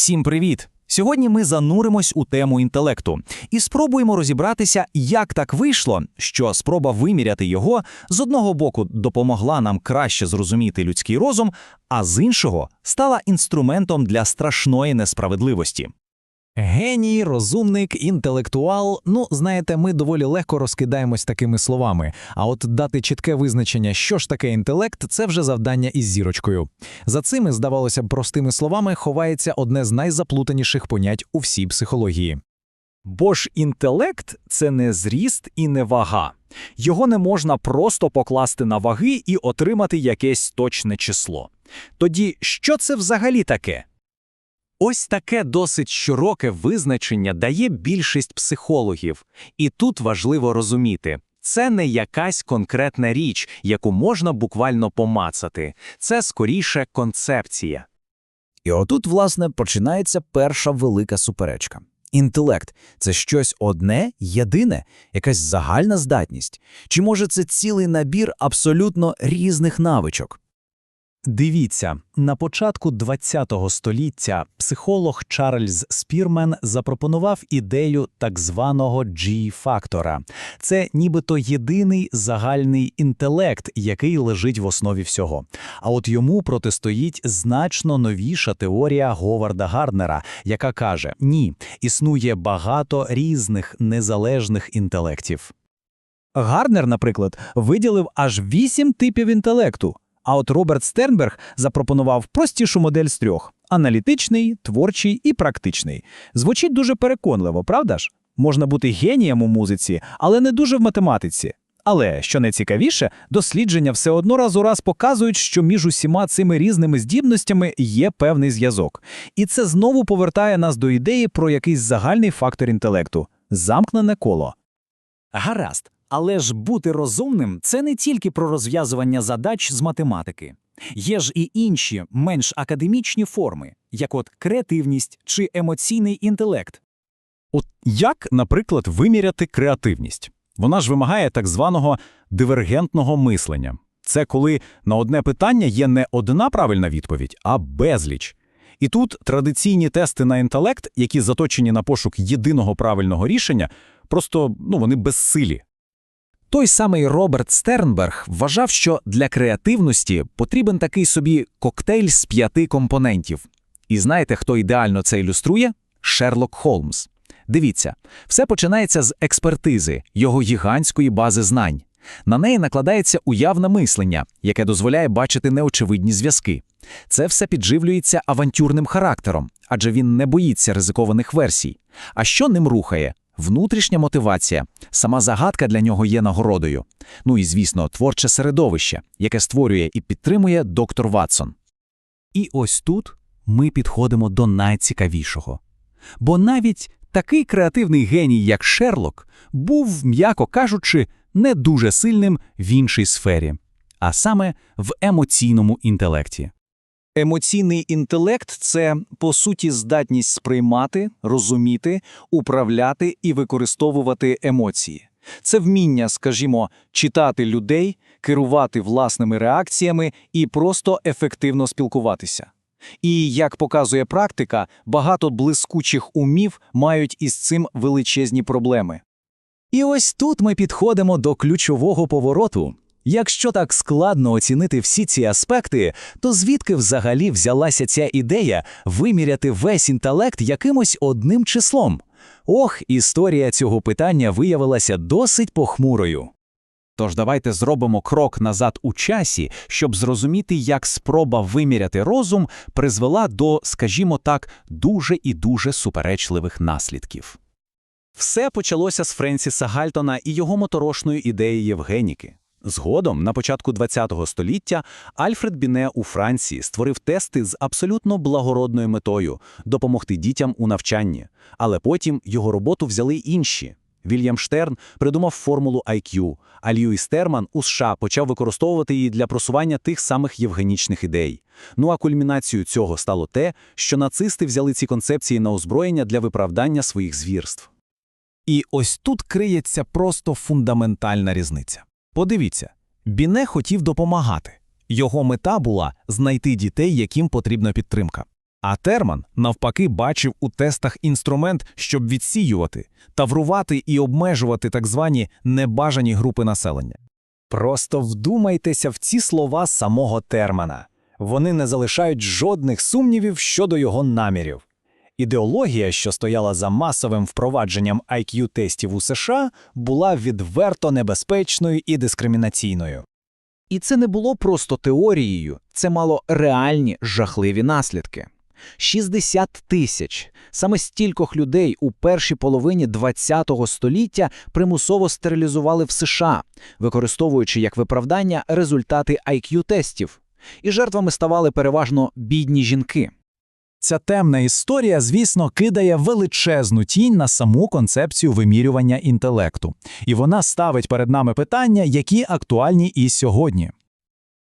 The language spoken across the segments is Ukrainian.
Всім привіт! Сьогодні ми зануримось у тему інтелекту і спробуємо розібратися, як так вийшло, що спроба виміряти його з одного боку допомогла нам краще зрозуміти людський розум, а з іншого стала інструментом для страшної несправедливості. Геній, розумник, інтелектуал. Ну, знаєте, ми доволі легко розкидаємось такими словами. А от дати чітке визначення, що ж таке інтелект, це вже завдання із зірочкою. За цими, здавалося б, простими словами, ховається одне з найзаплутаніших понять у всій психології. Бо ж інтелект це не зріст і не вага. Його не можна просто покласти на ваги і отримати якесь точне число. Тоді що це взагалі таке? Ось таке досить широке визначення дає більшість психологів, і тут важливо розуміти. Це не якась конкретна річ, яку можна буквально помацати. Це скоріше концепція. І отут, власне, починається перша велика суперечка. Інтелект це щось одне, єдине, якась загальна здатність? Чи може це цілий набір абсолютно різних навичок? Дивіться, на початку ХХ століття психолог Чарльз Спірмен запропонував ідею так званого G-фактора. Це нібито єдиний загальний інтелект, який лежить в основі всього. А от йому протистоїть значно новіша теорія Говарда Гарднера, яка каже: ні, існує багато різних незалежних інтелектів. Гарнер, наприклад, виділив аж вісім типів інтелекту. А от Роберт Стернберг запропонував простішу модель з трьох: аналітичний, творчий і практичний. Звучить дуже переконливо, правда ж? Можна бути генієм у музиці, але не дуже в математиці. Але, що найцікавіше, дослідження все одно раз у раз показують, що між усіма цими різними здібностями є певний зв'язок. І це знову повертає нас до ідеї про якийсь загальний фактор інтелекту замкнене коло. Гаразд, але ж бути розумним це не тільки про розв'язування задач з математики. Є ж і інші, менш академічні форми, як от креативність чи емоційний інтелект. От як, наприклад, виміряти креативність? Вона ж вимагає так званого дивергентного мислення. Це коли на одне питання є не одна правильна відповідь, а безліч. І тут традиційні тести на інтелект, які заточені на пошук єдиного правильного рішення, просто ну, вони безсилі. Той самий Роберт Стернберг вважав, що для креативності потрібен такий собі коктейль з п'яти компонентів. І знаєте, хто ідеально це ілюструє? Шерлок Холмс. Дивіться, все починається з експертизи, його гігантської бази знань. На неї накладається уявне мислення, яке дозволяє бачити неочевидні зв'язки. Це все підживлюється авантюрним характером, адже він не боїться ризикованих версій. А що ним рухає? Внутрішня мотивація, сама загадка для нього є нагородою. Ну і, звісно, творче середовище, яке створює і підтримує доктор Ватсон. І ось тут ми підходимо до найцікавішого. Бо навіть такий креативний геній, як Шерлок, був, м'яко кажучи, не дуже сильним в іншій сфері, а саме в емоційному інтелекті. Емоційний інтелект це, по суті, здатність сприймати, розуміти, управляти і використовувати емоції. Це вміння, скажімо, читати людей, керувати власними реакціями і просто ефективно спілкуватися. І, як показує практика, багато блискучих умів мають із цим величезні проблеми. І ось тут ми підходимо до ключового повороту. Якщо так складно оцінити всі ці аспекти, то звідки взагалі взялася ця ідея виміряти весь інтелект якимось одним числом? Ох, історія цього питання виявилася досить похмурою. Тож давайте зробимо крок назад у часі, щоб зрозуміти, як спроба виміряти розум призвела до, скажімо так, дуже і дуже суперечливих наслідків. Все почалося з Френсіса Гальтона і його моторошної ідеї Євгеніки. Згодом, на початку ХХ століття, Альфред Біне у Франції створив тести з абсолютно благородною метою допомогти дітям у навчанні. Але потім його роботу взяли інші. Вільям Штерн придумав формулу IQ, а Льюіс Терман у США почав використовувати її для просування тих самих євгенічних ідей. Ну а кульмінацією цього стало те, що нацисти взяли ці концепції на озброєння для виправдання своїх звірств. І ось тут криється просто фундаментальна різниця. Подивіться, Біне хотів допомагати. Його мета була знайти дітей, яким потрібна підтримка. А Терман, навпаки, бачив у тестах інструмент, щоб відсіювати, таврувати і обмежувати так звані небажані групи населення. Просто вдумайтеся в ці слова самого Термана. Вони не залишають жодних сумнівів щодо його намірів. Ідеологія, що стояла за масовим впровадженням IQ-тестів у США, була відверто небезпечною і дискримінаційною. І це не було просто теорією, це мало реальні жахливі наслідки. 60 тисяч. Саме стількох людей у першій половині ХХ століття примусово стерилізували в США, використовуючи як виправдання результати IQ-тестів. І жертвами ставали переважно бідні жінки. Ця темна історія, звісно, кидає величезну тінь на саму концепцію вимірювання інтелекту, і вона ставить перед нами питання, які актуальні і сьогодні.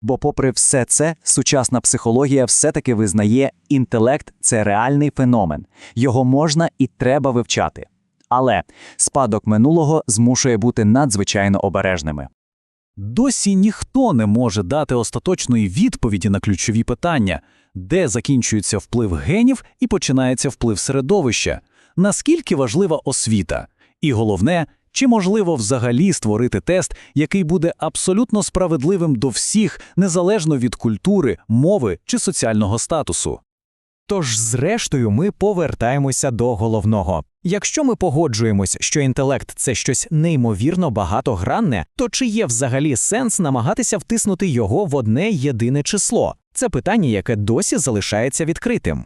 Бо, попри все це, сучасна психологія все-таки визнає, інтелект це реальний феномен, його можна і треба вивчати. Але спадок минулого змушує бути надзвичайно обережними. Досі ніхто не може дати остаточної відповіді на ключові питання, де закінчується вплив генів і починається вплив середовища, наскільки важлива освіта, і головне, чи можливо взагалі створити тест, який буде абсолютно справедливим до всіх, незалежно від культури, мови чи соціального статусу. Тож, зрештою, ми повертаємося до головного. Якщо ми погоджуємось, що інтелект це щось неймовірно багатогранне, то чи є взагалі сенс намагатися втиснути його в одне єдине число? Це питання, яке досі залишається відкритим.